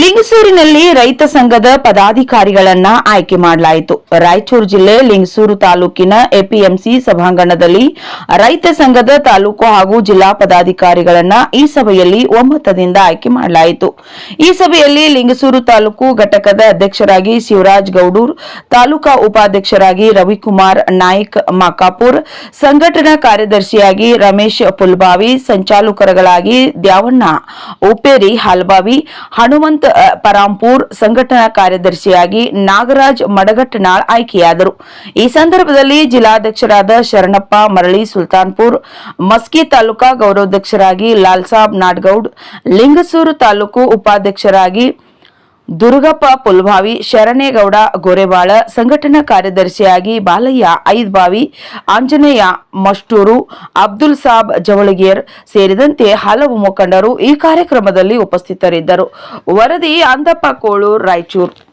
ಲಿಂಗಸೂರಿನಲ್ಲಿ ರೈತ ಸಂಘದ ಪದಾಧಿಕಾರಿಗಳನ್ನ ಆಯ್ಕೆ ಮಾಡಲಾಯಿತು. ರಾಯಚೂರು ಜಿಲ್ಲೆ ಲಿಂಗಸೂರು ತಾಲೂಕಿನ ಎಪಿಎಂಸಿ ಸಭಾಂಗಣದಲ್ಲಿ ರೈತ ಸಂಘದ ತಾಲೂಕು ಹಾಗೂ ಜಿಲ್ಲಾ ಪದಾಧಿಕಾರಿಗಳನ್ನ ಈ ಸಭೆಯಲ್ಲಿ ಒಮ್ಮತದಿಂದ ಆಯ್ಕೆ ಮಾಡಲಾಯಿತು. ಈ ಸಭೆಯಲ್ಲಿ ಲಿಂಗಸೂರು ತಾಲೂಕು ಘಟಕದ ಅಧ್ಯಕ್ಷರಾಗಿ ಶಿವರಾಜ್ ಗೌಡೂರ್, ತಾಲೂಕಾ ಉಪಾಧ್ಯಕ್ಷರಾಗಿ ರವಿಕುಮಾರ್ ನಾಯ್ಕ್ ಮಾಕಾಪುರ್, ಸಂಘಟನಾ ಕಾರ್ಯದರ್ಶಿಯಾಗಿ ರಮೇಶ್ ಪುಲ್ಬಾವಿ, ಸಂಚಾಲಕರುಗಳಾಗಿ ದ್ಯಾವಣ್ಣ ಉಪೇರಿ ಹಾಲ್ಬಾವಿ, ಹನುಮಂತ್ ಅ, ಪರಾಂಪೂರ್ ಸಂಘಟನಾ ಕಾರ್ಯದರ್ಶಿಯಾಗಿ ನಾಗರಾಜ್ ಮಡಗಟ್ಟನಾಳ್ ಆಯ್ಕೆಯಾದರು. ಈ ಸಂದರ್ಭದಲ್ಲಿ ಜಿಲ್ಲಾಧ್ಯಕ್ಷರಾದ ಶರಣಪ್ಪ ಮರಳಿ ಸುಲ್ತಾನ್ಪುರ್ ಮಸ್ಕಿ ತಾಲೂಕಾ ಗೌರವಾಧ್ಯಕ್ಷರಾಗಿ ಲಾಲ್ಸಾಬ್ ನಾಡ್ಗೌಡ್ ಲಿಂಗಸೂರು ತಾಲೂಕು ಉಪಾಧ್ಯಕ್ಷರಾಗಿ ದುರ್ಗಪ್ಪ ಪುಲ್ಭಾವಿ ಶರಣೇಗೌಡ ಗೋರೆವಾಳ ಸಂಘಟನಾ ಕಾರ್ಯದರ್ಶಿಯಾಗಿ ಬಾಲಯ್ಯ ಐದ್ಬಾವಿ, ಆಂಜನೇಯ ಮಷ್ಟೂರು, ಅಬ್ದುಲ್ ಸಾಬ್ ಜವಳಗಿಯರ್ ಸೇರಿದಂತೆ ಹಲವು ಮುಖಂಡರು ಈ ಕಾರ್ಯಕ್ರಮದಲ್ಲಿ ಉಪಸ್ಥಿತರಿದ್ದರು. ವರದಿ ಅಂದಪ್ಪ, ಕೋಳೂರ್, ರಾಯಚೂರು.